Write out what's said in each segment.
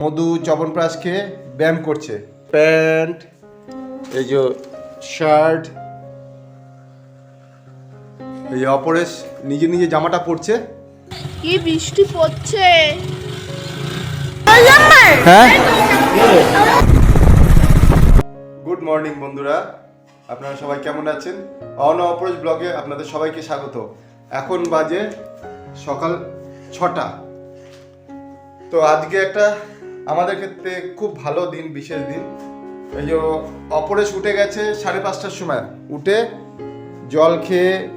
মধু চবনপ্রাশ খেয়ে ব্যায়াম করছে। প্যান্ট এই যে শার্ট এই অপরেশ নিজে নিজে জামাটা পরছে। কি বৃষ্টি পড়ছে? হ্যাঁ? গুড মর্নিং বন্ধুরা। আপনারা সবাই কেমন আছেন? অন অপরেশ ব্লগে আপনাদের সবাইকে স্বাগত। এখন বাজে সকাল ছটা। তো আজকে একটা আমাদের ক্ষেত্রে খুব ভালো দিন, বিশেষ দিন। এই যে অপরেশ উঠে গেছে সাড়ে পাঁচটার সময়। উঠে জল খেয়ে,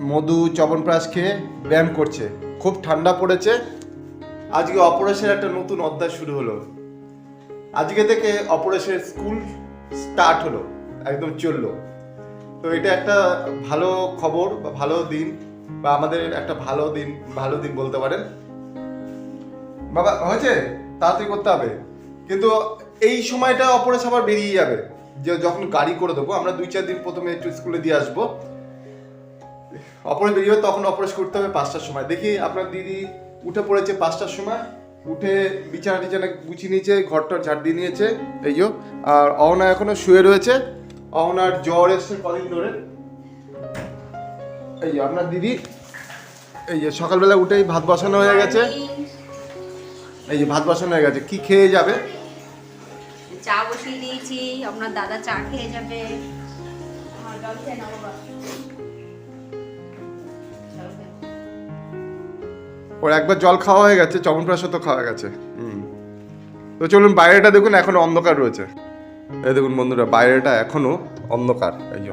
মধু, চবনপ্রাশ খেয়ে ব্যায়াম করছে। খুব ঠান্ডা পড়েছে। আজকে অপরেশের একটা নতুন অধ্যায় শুরু হলো। আজকে থেকে অপরেশের স্কুল স্টার্ট হলো, একদম চলল। তো এটা একটা ভালো খবর বা ভালো দিন বা আমাদের একটা ভালো দিন ভালো দিন বলতে পারেন। বাবা, হয়েছে? তাড়াতাড়ি করতে হবে। কিন্তু এই সময়টা অপরেশ আবার বেরিয়ে যাবে। যে যখন গাড়ি করে দেবো, আমরা দুই চার দিন প্রথমে একটু স্কুলে দিয়ে আসব। অপরেশ বেরিয়ে তখন অপরেশ করতে হবে পাঁচটার সময়। দেখি আপনার দিদি উঠে পড়েছে পাঁচটার সময়। উঠে বিছানা টিছানা গুছিয়ে নিয়েছে ঘরটা ঝাড় দিয়ে নিয়েছে। এই যে, আর অহনা এখনও শুয়ে রয়েছে। অহনার জ্বর এসছে কদিন ধরে। এই আপনার দিদি, এই যে সকালবেলা উঠেই ভাত বসানো হয়ে গেছে। এই যে ভাত বসানো হয়ে গেছে কি খেয়ে যাবে? চা বসিয়ে দিয়েছি আপনার দাদা চা খেয়ে যাবে। ওর একবার জল খাওয়া হয়ে গেছে চবনপ্রাশও তো খাওয়া গেছে। হুম। তো চলুন বাইরেটা দেখুন এখনও অন্ধকার রয়েছে। এই দেখুন বন্ধুরা বাইরেটা এখনও অন্ধকার এই যে।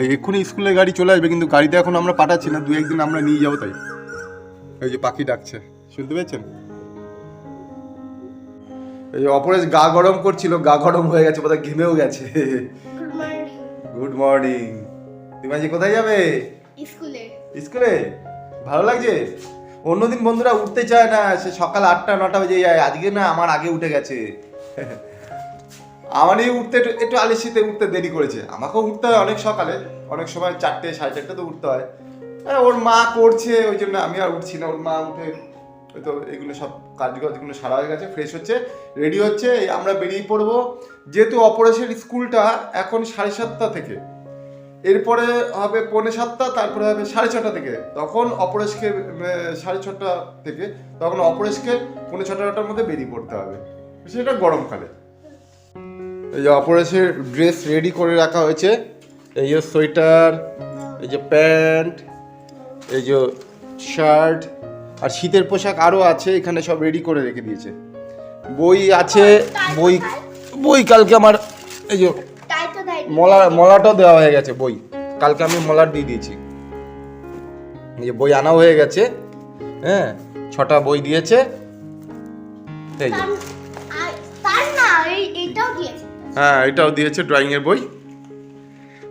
এই এক্ষুনি স্কুলে গাড়ি চলে আসবে কিন্তু গাড়িতে এখন আমরা পাঠাচ্ছি না দু একদিন আমরা নিয়ে যাব তাই। এই যে পাখি ডাকছে। শুনতে পেয়েছেন? এই যে অপরেশ গা গরম করছিল গা গরম হয়ে গেছে বোধহয় ঘেমেও গেছে। গুড মর্নিং তুমি আজকে কোথায় যাবে? স্কুলে। স্কুলে? ভালো লাগছে? অন্যদিন বন্ধুরা উঠতে চায় না সে সকাল আটটা নটা বেজে যায়। আজকে না আমার আগে উঠে গেছে। আমারই উঠতে একটু একটু আলিসিতে উঠতে দেরি করেছে। আমাকেও উঠতে হয় অনেক সকালে। অনেক সময় চারটে সাড়ে চারটে তো উঠতে হয়। হ্যাঁ, ওর মা করছে ওই জন্য আমি আর উঠছি না। ওর মা উঠে তো এগুলো সব কাজগুলো সারা হয়ে গেছে ফ্রেশ হচ্ছে রেডি হচ্ছে আমরা বেরিয়ে পড়ব। যেহেতু অপারেশন স্কুলটা এখন সাড়ে সাতটা থেকে। এরপরে হবে পৌনে সাতটা, তারপরে হবে সাড়ে ছটা থেকে। তখন অপরেশকে সাড়ে ছটা থেকে, তখন অপরেশকে পৌনে ছটার মধ্যে বেরিয়ে পড়তে হবে। সেটা গরমকালে। এই যে অপরেশের ড্রেস রেডি করে রাখা হয়েছে। এই যে সোয়েটার, এই যে প্যান্ট, এই যে শার্ট আর শীতের পোশাক আরও আছে এখানে সব রেডি করে রেখে দিয়েছে। বই আছে বই বই কালকে আমার এই যে মলা মলাটাও দেওয়া হয়ে গেছে বই। কালকে আমি মলার দিয়ে দিয়েছি। এই যে বই আনা হয়ে গেছে হ্যাঁ ছটা বই দিয়েছে। এই যে। হ্যাঁ এটাও দিয়েছে ড্রয়িং এর বই।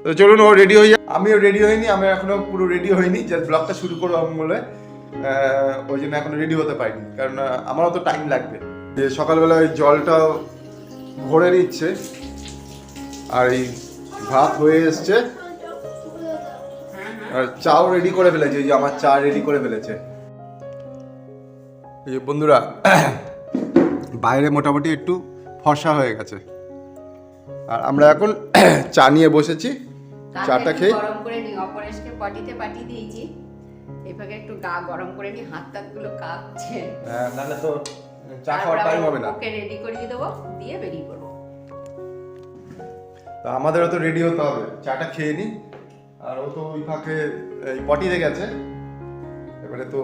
তো চলুন ও রেডি হয়ে আমিও রেডি হইনি আমি এখনও পুরো রেডি হইনি যে ব্লগটা শুরু করব বলে ওই জন্য এখনও রেডি হতে পারিনি। কারণ আমারও তো টাইম লাগবে। যে সকালবেলা ওই জলটা ভরে নিচ্ছে আর এই ভাত হয়ে এসছে আর চাও রেডি করে ফেলেছে যে আমার চা রেডি করে ফেলেছে। এই যে বন্ধুরা বাইরে মোটামুটি একটু ফর্সা হয়ে গেছে। আর আমরা এখন চা নিয়ে বসেছি চাটা খেয়ে। গরম করে নি অপরেশকে পটিতে পাঠিয়ে দিয়েছি। এভাবে একটু গা গরম করে নি হাত টাতগুলো কাঁপছে। হ্যাঁ, নাহলে তো চা খাওয়ার টাইম হবে না। ওকে রেডি করিয়ে দেবো দিয়ে বেরিয়ে পড়ব। তা আমাদেরও তো রেডি হতে হবে। চাটা খেয়ে নি। আর ও তো ওই ফাঁকে এই পটিতে গেছে। এবারে তো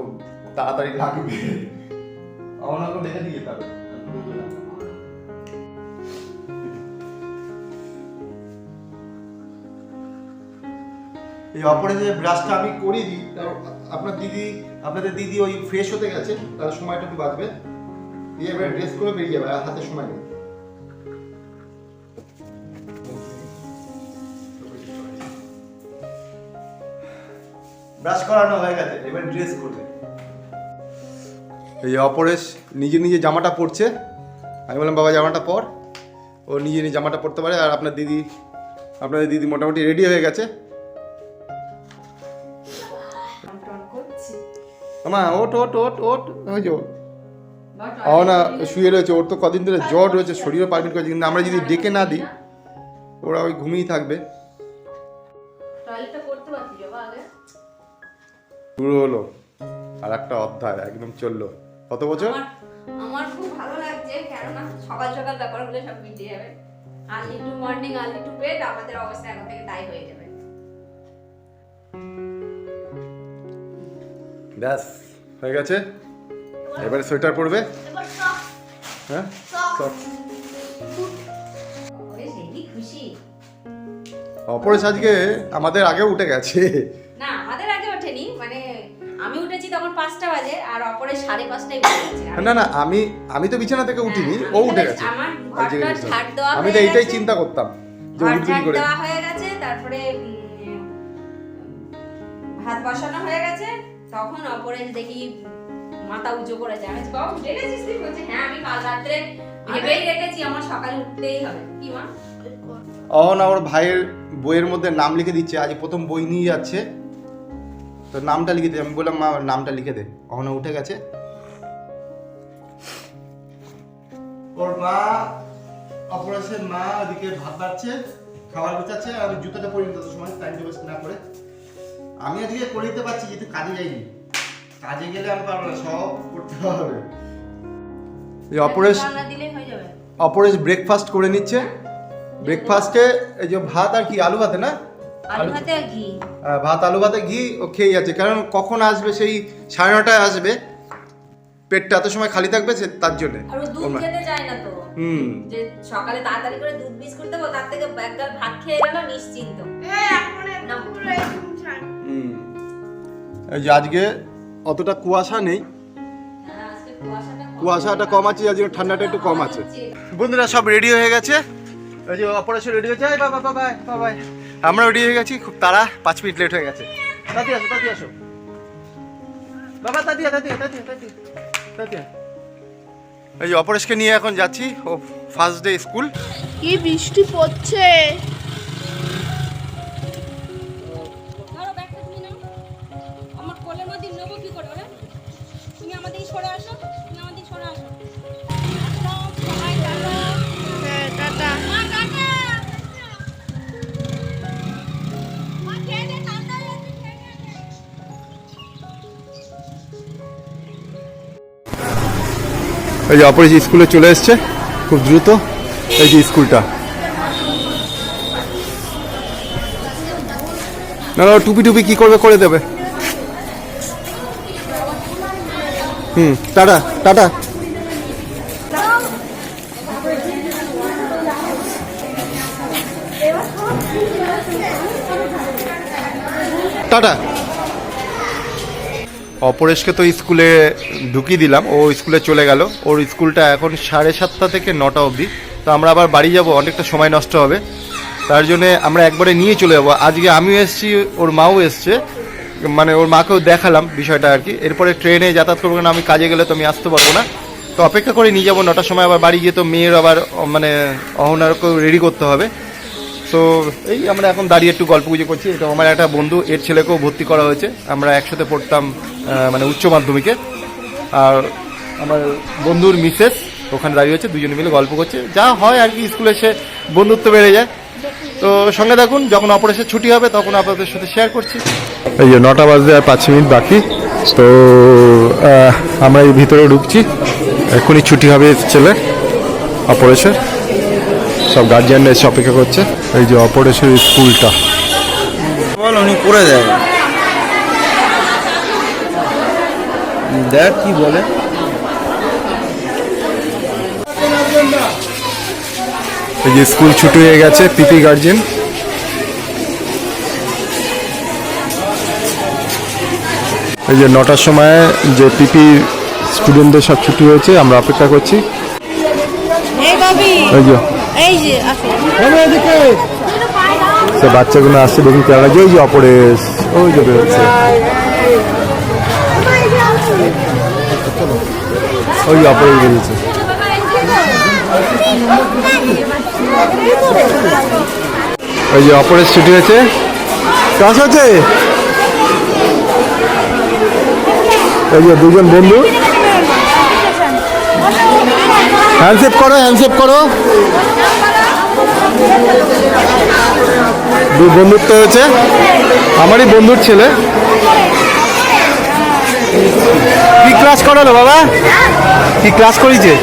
তাড়াতাড়ি লাগবে। তো দেখে দিয়ে যেতে হবে। এই অপরে যে ব্রাশটা আমি করে দিই তার আপনার দিদি আপনাদের দিদি ওই ফ্রেশ হতে গেছে তার সময়টা একটু বাঁচবে। দিয়ে এবার ড্রেস করে বেরিয়ে যাবে আর হাতে সময় নেই। ব্রাশ করানো হয়ে গেছে এবার ড্রেস করবে। এই অপরেশ নিজে নিজে জামাটা পরছে। আমি বললাম বাবা জামাটা পর। ও নিজে নিজে জামাটা পরতে পারে আর আপনার দিদি আপনাদের দিদি মোটামুটি রেডি হয়ে গেছে। আমা ওট ওট ওট ওট ওই যে অহনা শুয়ে রয়েছে ওর তো কদিন ধরে জ্বর রয়েছে শরীরও পারমিট করেছে কিন্তু আমরা যদি ডেকে না দিই ওরা ওই ঘুমিয়েই থাকবে। শুরু হলো। আর একটা অধ্যায় একদম চলল। কত বছর? আমার আমার খুব ভালো লাগছে কেননা সকাল সকাল ব্যাপারগুলো সব মিটে যাবে। Early to morning early to bed আমাদের অবস্থা এখন থেকে তাই হয়ে যাবে। ব্যাস হয়ে গেছে? এবারে সোয়েটার পরবে? হ্যাঁ? অপরেশ আজকে আমাদের আগে উঠে গেছে। না আমাদের আগে ওঠেনি মানে আমি উঠেছি তখন পাঁচটা বাজে আর অপরে সাড়ে পাঁচটায় না না আমি আমি তো বিছানা থেকে উঠিনি ও উঠে গেছে। আমি তো হয়ে এইটাই চিন্তা করতাম যে উঠবি করে। হয়ে গেছে তারপরে ভাত বসানো হয়ে গেছে। তখন অপরেশ দেখি মাথা উঁচু বাবা উঠে গেছিস তুই? বলছে হ্যাঁ আমি কাল রাত্রে ভেবেই রেখেছি আমার সকালে উঠতেই হবে। কি মা? অহনা ওর ভাইয়ের বইয়ের মধ্যে নাম লিখে দিচ্ছে আজ প্রথম বই নিয়ে যাচ্ছে। তো নামটা লিখে দে আমি বললাম মা নামটা লিখে দে। অহনা উঠে গেছে। ওর মা অপরেশন মা ওদিকে ভাত বাড়ছে খাবার গোছাচ্ছে আর আমি জুতোটা পরিনি তত সময় টাইম টেবিল না করে। আমি এদিকে করে দিতে পারছি কিন্তু কাজে যাইনি। কাজে গেলে আমি পারব না সব করতে হবে। এই অপরেশ রান্না দিলেই হয়ে যাবে। অপরেশ ব্রেকফাস্ট করে নিচ্ছে। ব্রেকফাস্টে এই যে ভাত আর কি আলু ভাতে না? আলু ভাতে আর ঘি। ভাত আলু ভাতে ঘি ও খেয়ে যাচ্ছে। কারণ কখন আসবে সেই সাড়ে নটায় আসবে। পেটটা এত সময় খালি থাকবে সে তার জন্য। আর ও দুধ খেতে চায় না তো। হুম। যে সকালে তাড়াতাড়ি করে দুধ বিস্কুট দেবো তার থেকে এক গাল ভাত খেয়ে গেল নিশ্চিন্ত। এই আজকে অতটা কুয়াশা নেই। কুয়াশাটা কম। আছে আজকে ঠান্ডাটা একটু কম আছে। বন্ধুরা, সব রেডি হয়ে গেছে? ওই যে অপারেশন রেডি হয়েছে। বাবা বাবা বাবা আমরা রেডি হয়ে গেছি। খুব তাড়া, পাঁচ মিনিট লেট হয়ে গেছে। আসো আসো। বাবা, তাতিয়া তাতিয়া তাতিয়া তাতিয়া তাতিয়া। এই অপরেশকে নিয়ে এখন যাচ্ছি। ও ফার্স্ট ডে স্কুল কি বৃষ্টি পড়ছে। সরে আসো সরে আসো। হ্যাঁ। এই যে অপরেশ স্কুলে চলে এসছে খুব দ্রুত এই যে স্কুলটা। না না টুপি টুপি কি করবে করে দেবে। হুম, টাটা টাটা। টাটা। অপরেশকে তো স্কুলে ঢুকিয়ে দিলাম, ও স্কুলে চলে গেল। ওর স্কুলটা এখন সাড়ে সাতটা থেকে নটা অবধি। তো আমরা আবার বাড়ি যাব, অনেকটা সময় নষ্ট হবে। তার জন্যে আমরা একবারে নিয়ে চলে যাব। আজকে আমিও এসেছি, ওর মাও এসছে। মানে ওর মাকেও দেখালাম বিষয়টা আর কি। এরপরে ট্রেনে যাতায়াত করব না, আমি কাজে গেলে তো আমি আসতে পারব না। তো অপেক্ষা করে নিয়ে যাব, নটার সময় আবার বাড়ি গিয়ে তো মেয়ের আবার মানে অহনারকেও রেডি করতে হবে। তো এই আমরা এখন দাঁড়িয়ে একটু গল্প গুজে করছি। এটা আমার একটা বন্ধু, এর ছেলেকেও ভর্তি করা হয়েছে। আমরা একসাথে পড়তাম মানে উচ্চ মাধ্যমিকে। আর আমার বন্ধুর মিসেস ওখানে দাঁড়িয়ে হচ্ছে দুজনে মিলে গল্প করছে। যা হয় আর কি, স্কুলে এসে বন্ধুত্ব বেড়ে যায়। তো সঙ্গে দেখুন যখন অপারেশন ছুটি হবে, তখন আপনাদের সাথে শেয়ার করছি। এই যে নটা বাজতে আর পাঁচ মিনিট বাকি তো আমরা এই ভিতরে ঢুকছি। এখনই ছুটি হবে ছেলে অপারেশন সব গার্জিয়ানরা এসে অপেক্ষা করছে। এই যে অপরেশন স্কুলটা। বল উনি করে দেয় দেখ কি বলে। এই যে স্কুল ছুটি হয়ে গেছে পিপি গার্জেন এই যে নটার সময় যে পিপি স্টুডেন্টদের সব ছুটি হয়েছে আমরা অপেক্ষা করছি। এই বাবি এই যে। এই যে আসো। সে বাচ্চাগুলো আসছে দেখুন কেমন লাগছে ওই যে অপরেশ ওই যে বেরোচ্ছে ওই যে অপরেশ বেরিয়েছে ওই যে অপরেশ ছুটি হয়েছে। কাজ হচ্ছে? এই যে দুজন বন্ধু। হ্যান্ডশেপ করো হ্যান্ডশেপ করো। দু বন্ধুত্ব হয়েছে। আমারই বন্ধুর ছেলে। কি ক্লাস করালো বাবা? কি ক্লাস করিয়েছে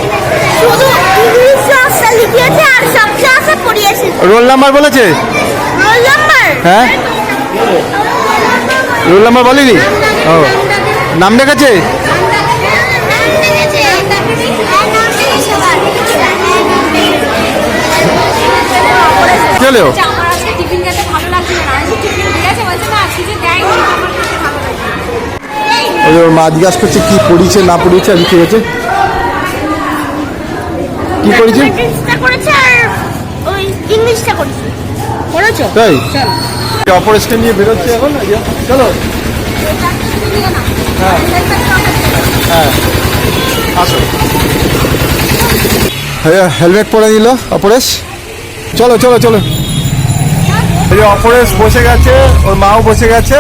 রোল নাম্বার বলেছে? রোল নাম্বার হ্যাঁ। রোল নাম্বার বলেনি? ও। নাম ডেকেছে চলো বলছে, আমার আজকে টিফিন খেতে ভালো লাগছিল না আজকে টিফিন দিয়েছে বলছে না কিছু দেয়নি আমার খেতে ভালো লাগছে ওই ওর মা জিজ্ঞাসা করছে কি পড়িয়েছে না পড়িয়েছে আমি ঠিক আছে কি ওই ইংলিশটা করেছে তাই? অপারেশন নিয়ে বেরোচ্ছে এখন চলো। হ্যাঁ। হ্যাঁ। আসো। হেলমেট পরে নিল অপরেশ? চলো চলো চলো। এই যে অপরেশ বসে গেছে ওর মাও বসে গেছে।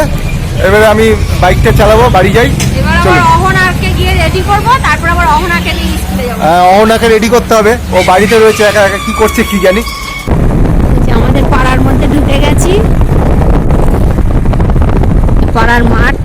এবারে আমি বাইকটা চালাবো বাড়ি যাই। এবার চলো। আবার অহনাকে গিয়ে রেডি করব তারপর আবার অহনাকে নিয়ে স্কুলে যাব। হ্যাঁ, অহনাকে রেডি করতে হবে। ও বাড়িতে রয়েছে একা একা কি করছে কি জানি। আমাদের পাড়ার মধ্যে ঢুকে গেছি। পাড়ার মাঠ।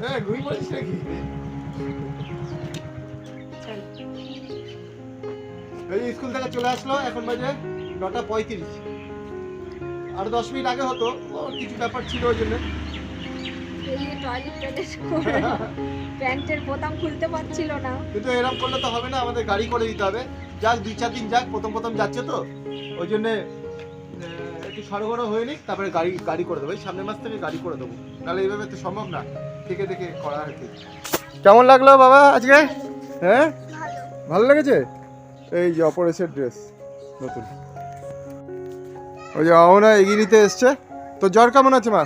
হ্যাঁ নাকি? এই স্কুল থেকে চলে আসলো এখন বাজে নটা পঁয়ত্রিশ। আর দশ মিনিট আগে হতো ওর কিছু ব্যাপার ছিল ওই জন্য। প্যান্টের বোতাম খুলতে পারছিল না। কিন্তু এরকম করলে তো হবে না আমাদের গাড়ি করে দিতে হবে। যাক দুই চার দিন যাক প্রথম প্রথম যাচ্ছে তো। ওই জন্যে একটু সরগরম হয়ে নিক তারপরে গাড়ি গাড়ি করে দেবো। এই সামনের মাস থেকে গাড়ি করে দেবো। নাহলে এইভাবে তো সম্ভব না। থেকে দেখে করা আর কি। কেমন লাগল বাবা আজকে? হ্যাঁ? ভালো। লেগেছে? এই যে অপরেশের ড্রেস নতুন। ওই যে অহনা এগিয়ে নিতে এসছে। তো জ্বর কেমন আছে মা?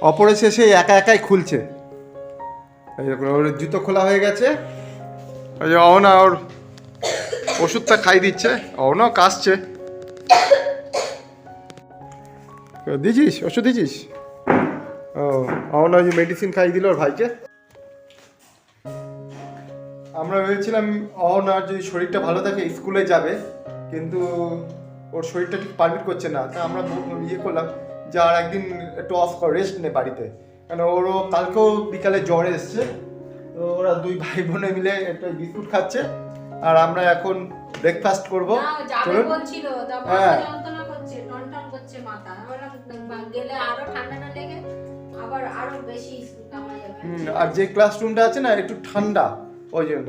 অপরেশ এসে একা একাই খুলছে। এই ওর জুতো খোলা হয়ে গেছে। ওই যে অহনা ওর ওষুধটা খাই দিচ্ছে। অহনাও কাশছে। দিয়েছিস? ওষুধ দিয়েছিস? ও ওই যে মেডিসিন খাই দিল ওর ভাইকে। আমরা ভেবেছিলাম অহনার যদি শরীরটা ভালো থাকে স্কুলে যাবে কিন্তু ওর শরীরটা ঠিক পারমিট করছে না। তা আমরা ইয়ে করলাম যে আর একদিন একটু অফ কর রেস্ট নে বাড়িতে। কেন ওরও কালকেও বিকালে জ্বর এসছে। তো ওরা দুই ভাই বোনে মিলে একটা বিস্কুট খাচ্ছে। আর আমরা এখন ব্রেকফাস্ট করব। হ্যাঁ। গেলে আরও ঠান্ডা না লেগে আবার আরও বেশি যাবে। আর যে ক্লাসরুমটা আছে না একটু ঠান্ডা ওই জন্য।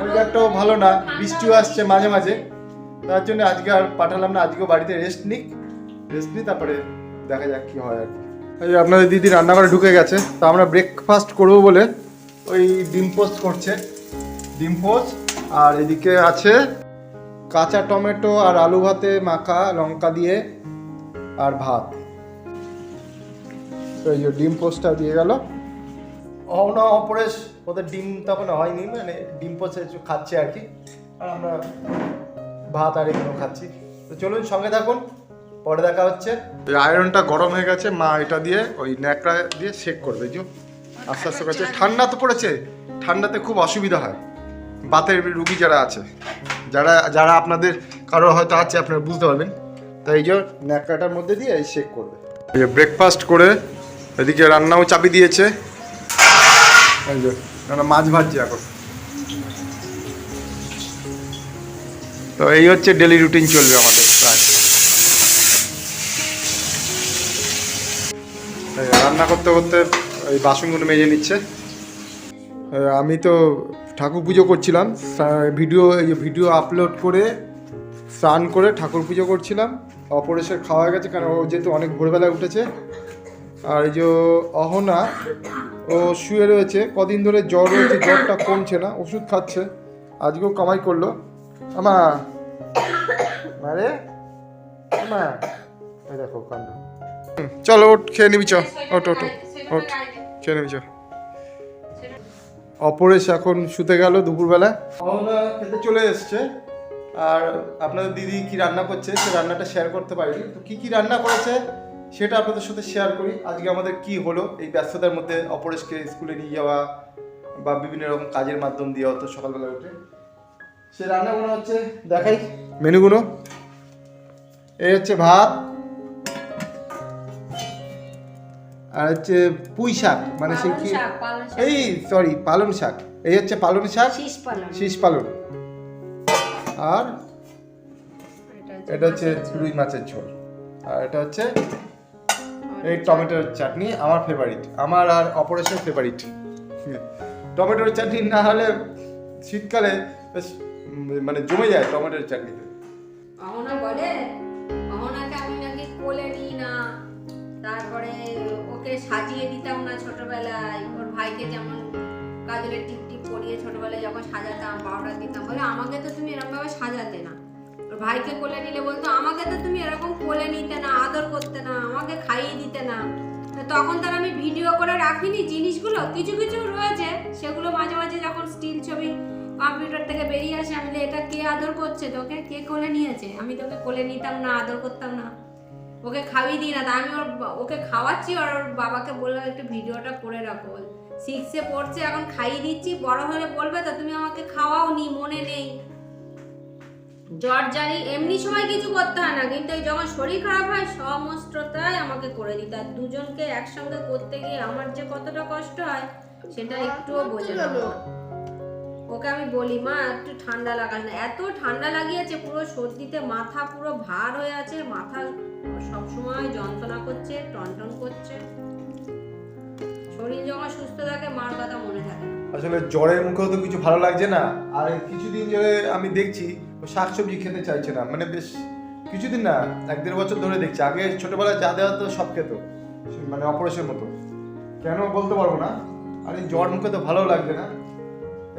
ওয়েদারটাও ভালো না বৃষ্টিও আসছে মাঝে মাঝে। তার জন্য আজকে আর পাঠালাম না আজকেও বাড়িতে রেস্ট নিক রেস্ট নিই তারপরে দেখা যাক কি হয় আর এই আপনাদের দিদি রান্নাঘরে ঢুকে গেছে তা আমরা ব্রেকফাস্ট করব বলে ওই ডিম পোস্ট করছে। ডিম পোস্ট আর এদিকে আছে কাঁচা টমেটো আর আলু ভাতে মাখা লঙ্কা দিয়ে আর ভাত। তো এই যে ডিম পোস্টটা দিয়ে গেল। অহনা অপরেশ ওদের ডিম তখন হয়নি মানে ডিম পোস্ট একটু খাচ্ছে আর কি। আর আমরা ভাত আর এগুলো খাচ্ছি। তো চলুন সঙ্গে থাকুন পরে দেখা হচ্ছে। এই আয়রনটা গরম হয়ে গেছে মা এটা দিয়ে ওই ন্যাকড়া দিয়ে শেক করবে যে আস্তে আস্তে করছে। ঠান্ডা তো পড়েছে ঠান্ডাতে খুব অসুবিধা হয়। বাতের রুগী যারা আছে যারা যারা আপনাদের কারও হয়তো আছে আপনারা বুঝতে পারবেন। তাই এই যে ন্যাকড়াটার মধ্যে দিয়ে শেক করবে। এই যে ব্রেকফাস্ট করে এদিকে রান্নাও চাপি দিয়েছে। এই যে মাছ ভাজছে এখন। তো এই হচ্ছে ডেলি রুটিন চলবে আমাদের প্রায়। রান্না করতে করতে এই বাসনগুলো মেজে নিচ্ছে। আমি তো ঠাকুর পুজো করছিলাম ভিডিও ভিডিও আপলোড করে, স্নান করে ঠাকুর পুজো করছিলাম। অপরেশের খাওয়া গেছে কারণ ও যেহেতু অনেক ভোরবেলায় উঠেছে। আর এই যে অহনা ও শুয়ে রয়েছে কদিন ধরে জ্বর রয়েছে জ্বরটা কমছে না ওষুধ খাচ্ছে আজকেও কামাই করল। আমা এই দেখো হুম, চলো ওট খেয়ে নিবি চ ওট ওট ওট খেয়ে নিবি চ। অপরেশ এখন শুতে গেল দুপুরবেলা। খেতে চলে এসছে। আর আপনাদের দিদি কি রান্না করছে সে রান্নাটা শেয়ার করতে পারিনি। তো কি কি রান্না করেছে সেটা আপনাদের সাথে শেয়ার করি। আজকে আমাদের কি হলো এই ব্যস্ততার মধ্যে অপরেশকে স্কুলে নিয়ে যাওয়া বা বিভিন্ন রকম কাজের মাধ্যম দিয়ে অত সকালবেলা উঠে সে রান্নাগুলো হচ্ছে দেখাই। মেনুগুলো। এই হচ্ছে ভাত আর হচ্ছে পুঁই শাক মানে সে কি। এই সরি পালং শাক। এই হচ্ছে পালং শাক। শীষ পালং। শীষ পালং। আর এটা এটা হচ্ছে রুই মাছের ঝোল। আর এটা হচ্ছে এই টমেটোর চাটনি আমার ফেভারিট আমার আর অপারেশন ফেভারিট টমেটোর চাটনি না হলে শীতকালে বেশ মানে জমে যায় টমেটোর চাটনিতে অহনা বলে? অহনাকে আমি নাকি কোলে নিই না। তারপরে ওকে সাজিয়ে দিতাম না ছোটবেলায়। ওর ভাইকে যেমন কাজলের টিপ করিয়ে ছোটবেলায় যখন সাজাতাম পাউডার দিতাম বলে আমাকে তো তুমি এরকম ভাবে সাজাতে না। ওর ভাইকে কোলে নিলে বলতো, আমাকে তো তুমি এরকম কোলে নিতে না, আদর করতে না, আমাকে খাইয়ে দিতে না। তখন তার আমি ভিডিও করে রাখিনি, জিনিসগুলো কিছু কিছু রয়েছে, সেগুলো মাঝে মাঝে যখন স্টিল ছবি কম্পিউটার থেকে বেরিয়ে আসে, আমি এটা কে আদর করছে তোকে? কে কোলে নিয়েছে? আমি তোকে কোলে নিতাম না, আদর করতাম না। ওকে খাইয়ে দিই না। তা আমি ওর ওকে খাওয়াচ্ছি, আর ওর বাবাকে বললাম, একটু ভিডিওটা করে রাখো। সিক্সে পড়ছে, এখন খাইয়ে দিচ্ছি। বড় হলে বলবে তো, তুমি আমাকে খাওয়াও নি মনে নেই। জ্বর জানি এমনি সময় কিছু করতে হয় না, কিন্তু যখন শরীর খারাপ হয়, সমস্তটাই আমাকে করে দিতে আর দুজনকে একসঙ্গে করতে গিয়ে আমার যে কতটা কষ্ট হয়, সেটা একটুও বোঝে না ওকে আমি বলি, মা, একটু ঠান্ডা লাগাস না। এত ঠান্ডা লাগিয়েছে, পুরো সর্দিতে মাথা পুরো ভার হয়ে আছে, মাথা সবসময় যন্ত্রণা করছে, টনটন করছে। শরীর যখন সুস্থ থাকে, মার কথা মনে থাকে। আসলে জ্বরের মুখেও তো কিছু ভালো লাগছে না। আর কিছুদিন ধরে আমি দেখছি শাকসবজি খেতে চাইছে না। মানে বেশ কিছুদিন না, এক দেড় বছর ধরে দেখছি। আগে ছোটবেলায় যা দেওয়া তো সব খেত। মানে অপারেশন মতো। কেন বলতে পারব না। আর এই জ্বর মুখে তো ভালো লাগছে না।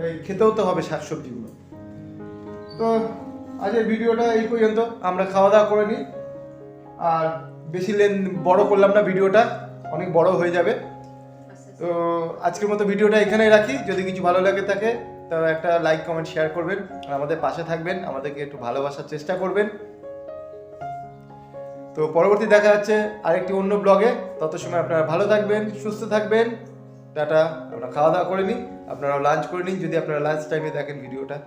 এই খেতেও তো হবে শাকসবজিগুলো। তো আজকের ভিডিওটা এই পর্যন্ত। আমরা খাওয়া দাওয়া করে নিই। আর বেশি লেন বড় করলাম না ভিডিওটা। অনেক বড় হয়ে যাবে। তো আজকের মতো ভিডিওটা এখানেই রাখি। যদি কিছু ভালো লাগে থাকে তাহলে একটা লাইক কমেন্ট শেয়ার করবেন। আর আমাদের পাশে থাকবেন, আমাদেরকে একটু ভালোবাসার চেষ্টা করবেন। তো পরবর্তী দেখা যাচ্ছে আরেকটি অন্য ব্লগে তত সময় আপনারা ভালো থাকবেন, সুস্থ থাকবেন। টাটা, আমরা খাওয়া দাওয়া করে নিই। আপনারাও লাঞ্চ করে নিন, যদি আপনারা লাঞ্চ টাইমে দেখেন ভিডিওটা